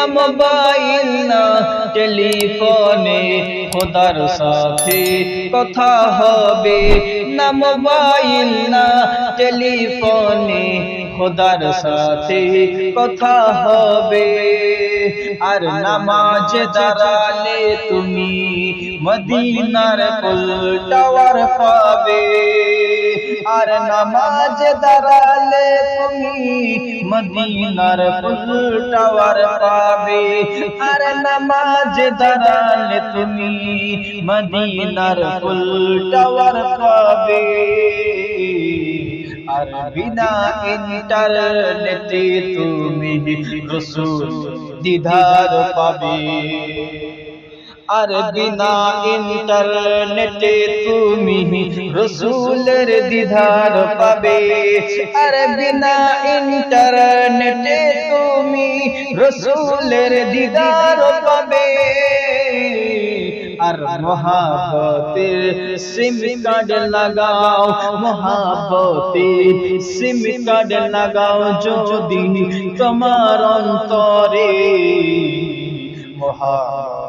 না মোবাইল না। টেলিফোনে খোদার সাথে কথা হবে। না মোবাইল না। টেলিফোনে খোদার সাথে কথা হবে। আর নামাজ দাঁড়ালে তুমি মদিনার কুল টাওয়ার পাবে। আর নামাজ দাঁড়ালে তুমি মদিনার কুল টাওয়ার পাবে আর নামাজ দাঁড়ালে তুমি মদিনার কুল টাওয়ার পাবে আর বিনা ইন্টারনেটে তুমি রসুল দিদার পাবে আর বিনা ইন্টারনেটে তুমি রসুলের দিদার পাবে আর বিনা ইন্টারনেটে তুমি রসুলের দিদার পাবে আর মহাবতের সিম কার্ড লাগাও মহাবতের সিম কার্ড লাগাও যদি তোমার অন্তরে মহাবতের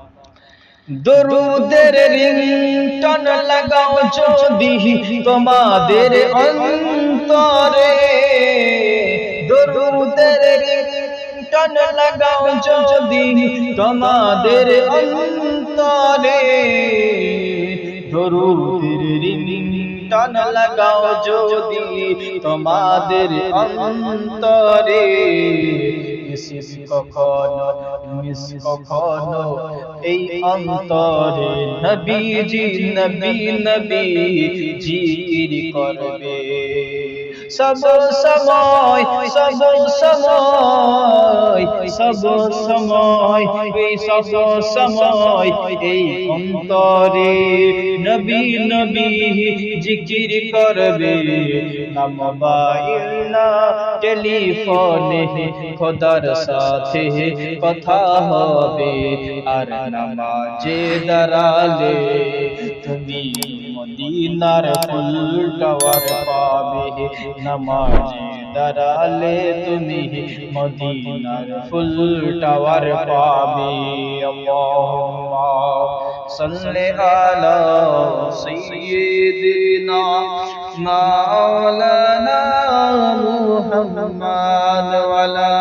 দরুদের রিংটন লাগাও যদি তোমাদের অন্তরে। দরুদের রিংটন লাগাও যদি তোমাদের অন্তরে। দরুদের রিংটন লাগাও যদি তোমাদের অন্তরে। মিস কখনো মিস কখনো এই অন্তরে নবীজি নবী নবী জিকির করবে সব সময় সব সময় সব সময় এই সব সময় এই অন্তরে নবী নবী জিকির করবে। না মোবাইল টেলিফোনে খোদার সাথে কথা হবে। আর নামাজে দাঁড়ালে তুমি মদিনার ফুল টাওয়ার পাবে। নামাজে দাঁড়ালে তুমি মদিনার ফুল টাওয়ার পাবে সাল্লে আলা সাইয়্যিদিনা মাওলানা মুহাম্মদ ওয়ালা